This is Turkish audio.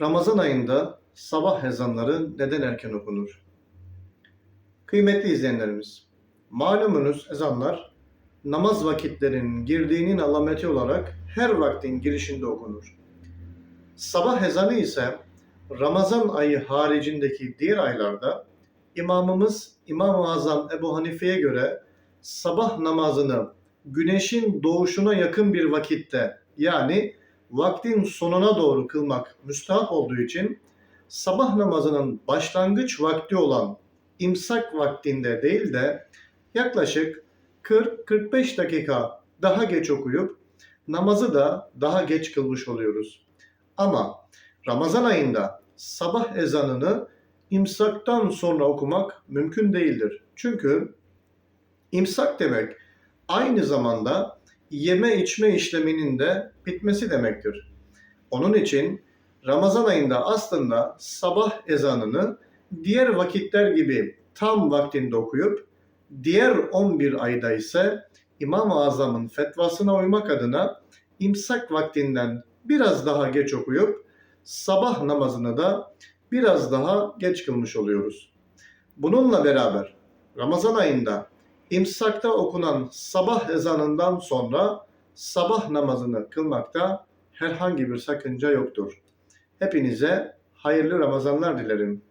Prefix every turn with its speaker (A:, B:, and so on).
A: Ramazan ayında sabah ezanları neden erken okunur? Kıymetli izleyenlerimiz, malumunuz ezanlar namaz vakitlerinin girdiğinin alameti olarak her vaktin girişinde okunur. Sabah ezanı ise Ramazan ayı haricindeki diğer aylarda imamımız İmam-ı Azam Ebu Hanife'ye göre sabah namazını güneşin doğuşuna yakın bir vakitte yani vaktin sonuna doğru kılmak müstahap olduğu için sabah namazının başlangıç vakti olan imsak vaktinde değil de yaklaşık 40-45 dakika daha geç okuyup namazı da daha geç kılmış oluyoruz. Ama Ramazan ayında sabah ezanını imsaktan sonra okumak mümkün değildir. Çünkü imsak demek aynı zamanda yeme içme işleminin de bitmesi demektir. Onun için Ramazan ayında aslında sabah ezanını diğer vakitler gibi tam vaktinde okuyup diğer 11 ayda ise İmam-ı Azam'ın fetvasına uymak adına imsak vaktinden biraz daha geç okuyup sabah namazını da biraz daha geç kılmış oluyoruz. Bununla beraber Ramazan ayında imsakta okunan sabah ezanından sonra sabah namazını kılmakta herhangi bir sakınca yoktur. Hepinize hayırlı Ramazanlar dilerim.